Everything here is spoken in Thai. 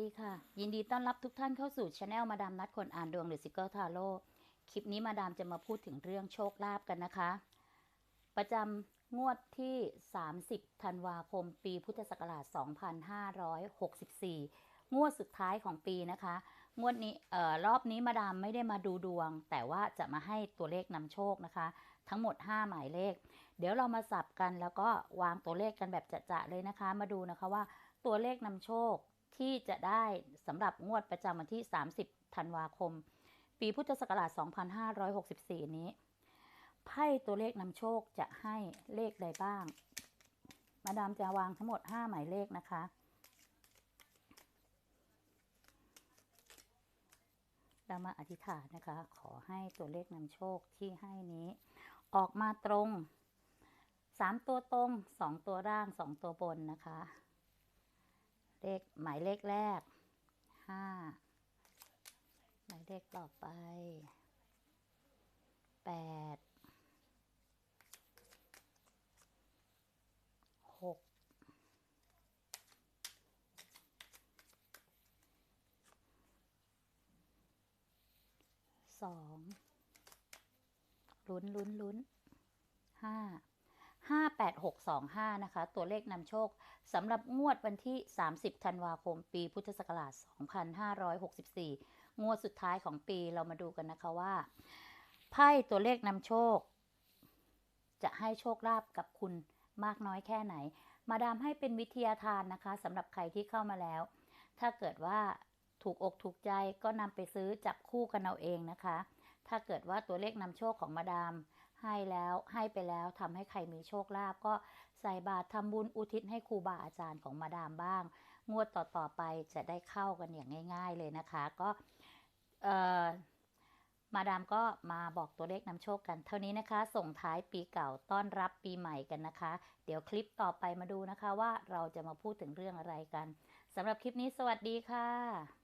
ดีค่ะ ยินดีต้อนรับทุกท่านเข้าสู่ช anel มาดามนัดคนอ่านดวงหรือซิกเกิลทาโร่คลิปนี้มาดามจะมาพูดถึงเรื่องโชคลาภกันนะคะ ประจำงวดที่ 30 ธันวาคม ปีพุทธศักราช 2564 งวดสุดท้ายของปีนะคะ งวดนี้เอ่อรอบนี้มาดามไม่ได้มาดูดวง แต่ว่าจะมาให้ตัวเลขนำโชคนะคะ ทั้งหมด 5 หมายเลข เดี๋ยวเรามาสับกันแล้วก็วางตัวเลขกันแบบจะๆเลยนะคะ มาดูนะคะว่าตัวเลขนำโชค ที่จะได้สำหรับงวดประจำวันที่ 30 ธันวาคม ปีพุทธศักราช 2564 นี้ ไพ่ตัวเลขนำโชคจะให้เลขใดบ้าง มาดามจะวางทั้งหมด 5 หมายเลขนะคะ เรามาอธิษฐานนะคะ ขอให้ตัวเลขนำโชคที่ให้นี้ ออกมาตรง 3 ตัวตรง 2 ตัวร่าง 2 ตัวบนนะคะ เลขหมายเลขแรก5หมายเลขต่อไป8 6สองลุ้นลุ้นลุ้นห้า ห้าแปดหกสองห้านะคะ ตัวเลขนำโชคสำหรับงวดวันที่ 30 ธันวาคม ปีพุทธศักราช 2564 งวดสุดท้ายของปีเรามาดูกันนะคะว่า ไพ่ตัวเลขนำโชค จะให้โชคลาภกับคุณมากน้อยแค่ไหน มาดามให้เป็นวิทยาทานนะคะสำหรับใครที่เข้ามาแล้ว ถ้าเกิดว่าถูกอกถูกใจก็นำไปซื้อจับคู่กันเอาเองนะคะ ถ้าเกิดว่าตัวเลขนำโชคของมาดาม ให้แล้วให้ไปแล้วทำให้ใครมีโชคลาภก็ใส่บาตรทำบุญอุทิศให้ครูบาอาจารย์ของมาดามบ้าง งวดต่อๆไปจะได้เข้ากันอย่างง่าย ๆ เลยนะคะ ก็เออมาดามก็มาบอกตัวเลขนำโชคกัน เท่านี้นะคะ ส่งท้ายปีเก่าต้อนรับปีใหม่กันนะคะ เดี๋ยวคลิปต่อไปมาดูนะคะว่าเราจะมาพูดถึงเรื่องอะไรกันสำหรับคลิปนี้สวัสดีค่ะ